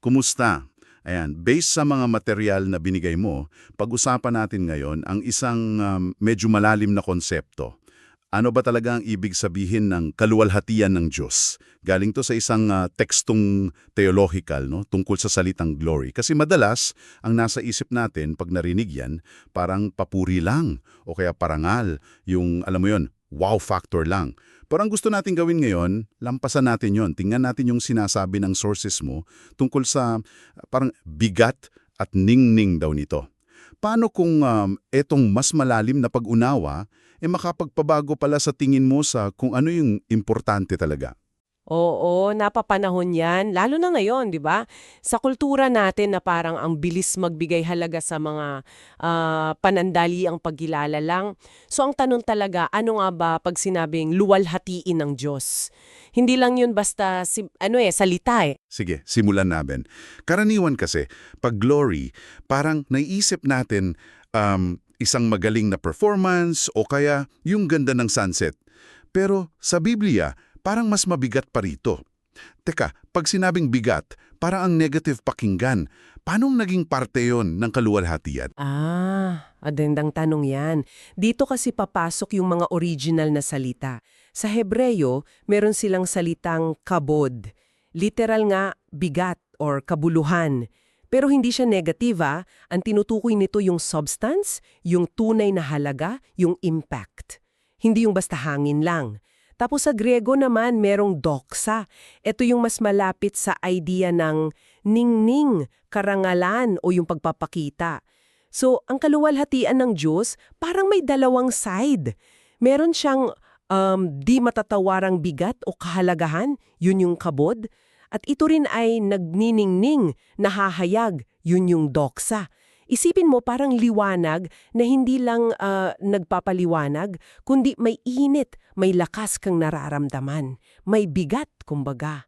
kumusta? Ayan, based sa mga material na binigay mo, pag-usapan natin ngayon ang isang um, medyo malalim na konsepto. Ano ba talaga ang ibig sabihin ng kaluwalhatian ng Diyos? Galing to sa isang ah, tekstong theological no, tungkol sa salitang glory. Kasi madalas, ang nasa isip natin pag narinig yan, parang papuri lang o kaya parangal, yung alam mo yon wow factor lang. Pero ang gusto natin gawin ngayon, lampasan natin yon. Tingnan natin yung sinasabi ng sources mo tungkol sa parang bigat at ningning daw nito. Paano kung um, etong mas malalim na pag-unawa eh makapagpabago pala sa tingin mo sa kung ano yung importante talaga? Oo, napapanahon yan. Lalo na ngayon, di ba? Sa kultura natin na parang ang bilis magbigay halaga sa mga ah, panandali ang pagkilala lang. So ang tanong talaga, ano nga ba pag sinabing luwalhatiin ng Diyos? Hindi lang yun basta si, ano eh, salita eh. Sige, simulan namin. Karaniwan kasi, pag glory, parang naiisip natin um, isang magaling na performance o kaya yung ganda ng sunset. Pero sa Biblia, parang mas mabigat pa rito. Teka, pag sinabing bigat, parang ang negative pakinggan. Paano naging parte yon ng kaluwalhatian? Ah, adendang tanong yan. Dito kasi papasok yung mga original na salita. Sa Hebreyo, meron silang salitang kabod. Literal nga, bigat or kabuluhan. Pero hindi siya negativa, ang tinutukoy nito yung substance, yung tunay na halaga, yung impact. Hindi yung basta hangin lang. Tapos sa Grego naman, merong doxa. Ito yung mas malapit sa idea ng ningning, karangalan o yung pagpapakita. So, ang kaluwalhatian ng Diyos, parang may dalawang side. Meron siyang um, di matatawarang bigat o kahalagahan, yun yung kabod. At ito rin ay nagniningning, nahahayag, yun yung doxa. Isipin mo parang liwanag na hindi lang ah, nagpapaliwanag, kundi may init, may lakas kang nararamdaman. May bigat, kumbaga.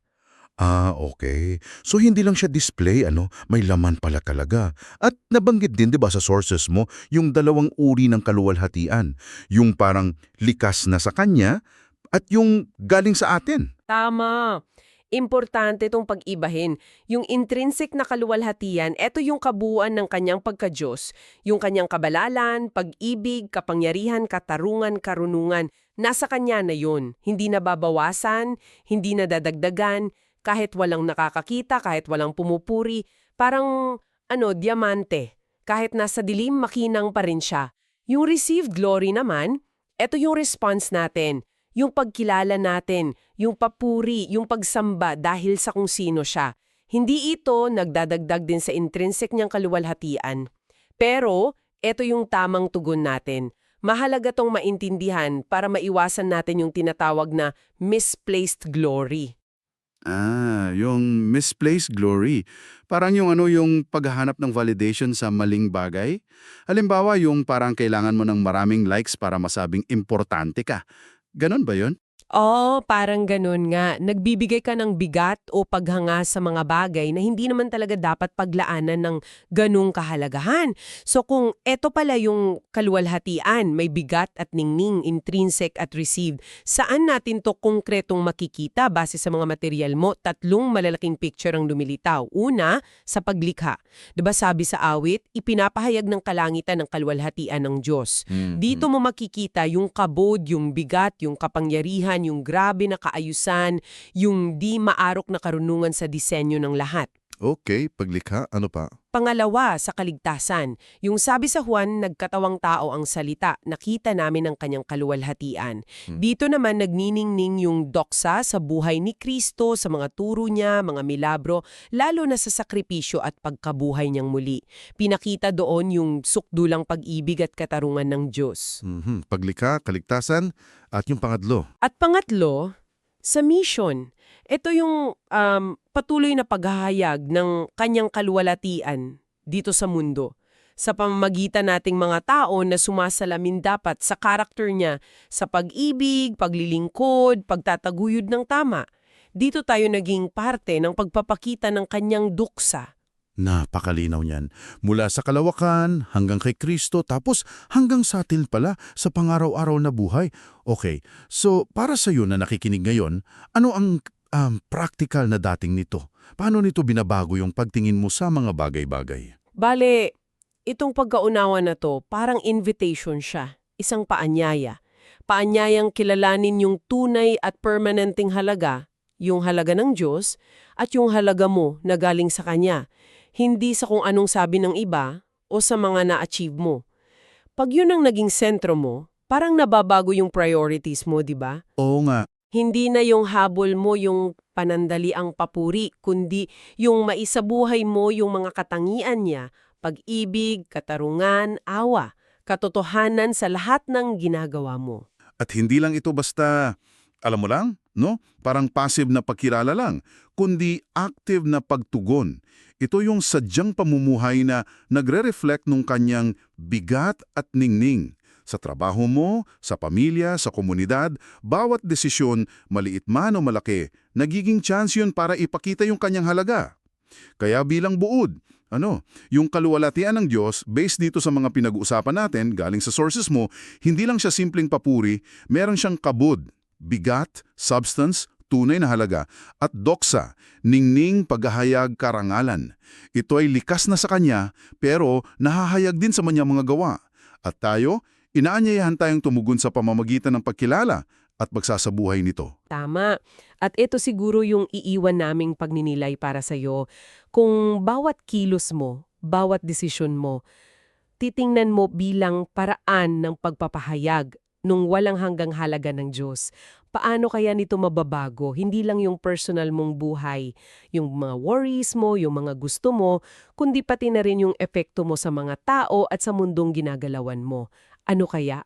Ah, okay. So hindi lang siya display, ano, may laman pala talaga. At nabanggit din 'di ba sa sources mo yung dalawang uri ng kaluwalhatian, yung parang likas na sa kanya at yung galing sa atin. Tama. Importante itong pag-ibahin. Yung intrinsic na kaluwalhatian, ito yung kabuuan ng kanyang pagka-Diyos. Yung kanyang kabalalan, pag-ibig, kapangyarihan, katarungan, karunungan. Nasa kanya na yun. Hindi nababawasan, hindi nadadagdagan, kahit walang nakakakita, kahit walang pumupuri. Parang, ano, diamante. Kahit nasa dilim, makinang pa rin siya. Yung received glory naman, ito yung response natin yung pagkilala natin, yung papuri, yung pagsamba dahil sa kung sino siya. Hindi ito nagdadagdag din sa intrinsic niyang kaluwalhatian. Pero, ito yung tamang tugon natin. Mahalaga tong maintindihan para maiwasan natin yung tinatawag na misplaced glory. Ah, yung misplaced glory. Parang yung ano yung paghahanap ng validation sa maling bagay. Halimbawa, yung parang kailangan mo ng maraming likes para masabing importante ka. Ganon ba yon? Oo, parang ganun nga. Nagbibigay ka ng bigat o paghanga sa mga bagay na hindi naman talaga dapat paglaanan ng ganung kahalagahan. So kung eto pala yung kaluwalhatian, may bigat at ningning, intrinsic at received, saan natin to konkretong makikita base sa mga material mo? Tatlong malalaking picture ang lumilitaw. Una, sa paglikha. ba sabi sa awit, ipinapahayag ng kalangitan ng kaluwalhatian ng Diyos. Dito mo makikita yung kabod, yung bigat, yung kapangyarihan, yung grabe na kaayusan, yung di maarok na karunungan sa disenyo ng lahat. Okay, paglikha, ano pa? Pangalawa, sa kaligtasan. Yung sabi sa Juan, nagkatawang tao ang salita, nakita namin ang kanyang kaluwalhatian. Dito naman nagniningning yung doksa sa buhay ni Kristo, sa mga turo niya, mga milabro, lalo na sa sakripisyo at pagkabuhay niyang muli. Pinakita doon yung sukdulang pag-ibig at katarungan ng Diyos. Mhm, Paglikha, kaligtasan, at yung pangatlo. At pangatlo, sa mission. Ito yung um, patuloy na paghahayag ng kanyang kaluwalhatian dito sa mundo. Sa pamamagitan nating mga tao na sumasalamin dapat sa karakter niya, sa pag-ibig, paglilingkod, pagtataguyod ng tama. Dito tayo naging parte ng pagpapakita ng kanyang duksa. Napakalinaw niyan. Mula sa kalawakan hanggang kay Kristo tapos hanggang sa atin pala sa pangaraw-araw na buhay. Okay, so para sa iyo na nakikinig ngayon, ano ang um, practical na dating nito? Paano nito binabago yung pagtingin mo sa mga bagay-bagay? Bale, itong pagkaunawa na to, parang invitation siya, isang paanyaya. Paanyayang kilalanin yung tunay at permanenteng halaga, yung halaga ng Diyos, at yung halaga mo na galing sa Kanya, hindi sa kung anong sabi ng iba o sa mga na-achieve mo. Pag yun ang naging sentro mo, parang nababago yung priorities mo, di ba? Oo nga, Hindi na yung habol mo yung panandali ang papuri, kundi yung maisabuhay mo yung mga katangian niya, pag-ibig, katarungan, awa, katotohanan sa lahat ng ginagawa mo. At hindi lang ito basta, alam mo lang, no? Parang passive na pagkilala lang, kundi active na pagtugon. Ito yung sadyang pamumuhay na nagre-reflect nung kanyang bigat at ningning. Sa trabaho mo, sa pamilya, sa komunidad, bawat desisyon, maliit man o malaki, nagiging chance yun para ipakita yung kanyang halaga. Kaya bilang buod, ano, yung kaluwalhatian ng Diyos, based dito sa mga pinag-uusapan natin, galing sa sources mo, hindi lang siya simpleng papuri, meron siyang kabud, bigat, substance, tunay na halaga, at doksa, ningning paghahayag karangalan. Ito ay likas na sa kanya, pero nahahayag din sa manyang mga gawa. At tayo, inaanyayahan tayong tumugon sa pamamagitan ng pagkilala at pagsasabuhay nito. Tama. At ito siguro yung iiwan naming pagninilay para sa'yo. Kung bawat kilos mo, bawat desisyon mo, titingnan mo bilang paraan ng pagpapahayag nung walang hanggang halaga ng Diyos. Paano kaya nito mababago? Hindi lang yung personal mong buhay, yung mga worries mo, yung mga gusto mo, kundi pati na rin yung epekto mo sa mga tao at sa mundong ginagalawan mo. Ano kaya